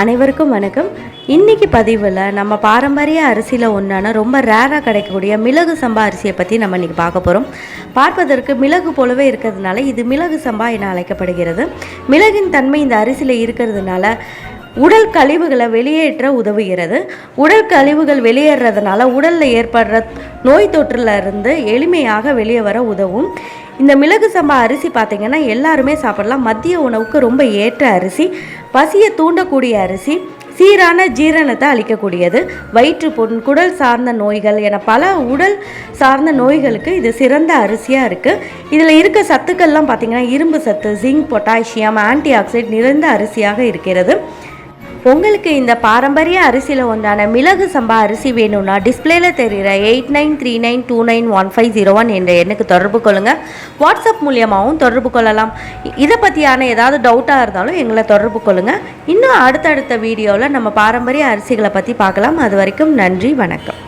அனைவருக்கும் வணக்கம். இன்னைக்கு பதிவில் நம்ம பாரம்பரிய அரிசியில் ஒன்றான ரொம்ப ரேராக கிடைக்கக்கூடிய மிளகு சம்பா அரிசியை பற்றி நம்ம இன்றைக்கி பார்க்க போகிறோம் பார்ப்பதற்கு மிளகு போலவே இருக்கிறதுனால இது மிளகு சம்பா என அழைக்கப்படுகிறது. மிளகின் தன்மை இந்த அரிசியில் இருக்கிறதுனால உடல் கழிவுகளை வெளியேற்ற உதவுகிறது. உடல் கழிவுகள் வெளியேறதுனால உடலில் ஏற்படுற நோய் தொற்றுலருந்து எளிமையாக வெளியே வர உதவும். இந்த மிளகு சம்பா அரிசி பார்த்திங்கன்னா எல்லாருமே சாப்பிடலாம். மதிய உணவுக்கு ரொம்ப ஏற்ற அரிசி. பசியை தூண்டக்கூடிய அரிசி சீரான ஜீரணத்தை அளிக்கக்கூடியது. வயிற்று புண் குடல் சார்ந்த நோய்கள் என பல உடல் சார்ந்த நோய்களுக்கு இது சிறந்த அரிசியாக இருக்குது இதில் இருக்க சத்துக்கள்லாம் பார்த்திங்கன்னா இரும்பு சத்து ஜிங்க் பொட்டாசியம் ஆன்டி ஆக்சைட் நிறைந்த அரிசியாக இருக்கிறது. உங்களுக்கு இந்த பாரம்பரிய அரிசியில் ஒன்றான மிளகு சம்பா அரிசி வேணும்னா டிஸ்பிளேல தெரிகிற eight nine three nine two nine one five zero one என்ற எண்ணுக்கு தொடர்பு கொள்ளுங்கள் வாட்ஸ்அப் மூலியமாகவும் தொடர்பு கொள்ளலாம். இதை பற்றியான ஏதாவது டவுட்டாக இருந்தாலும் எங்களை தொடர்பு கொள்ளுங்கள் இன்னும் அடுத்தடுத்த வீடியோவில் நம்ம பாரம்பரிய அரிசிகளை பற்றி பார்க்கலாம். அது வரைக்கும் நன்றி வணக்கம்.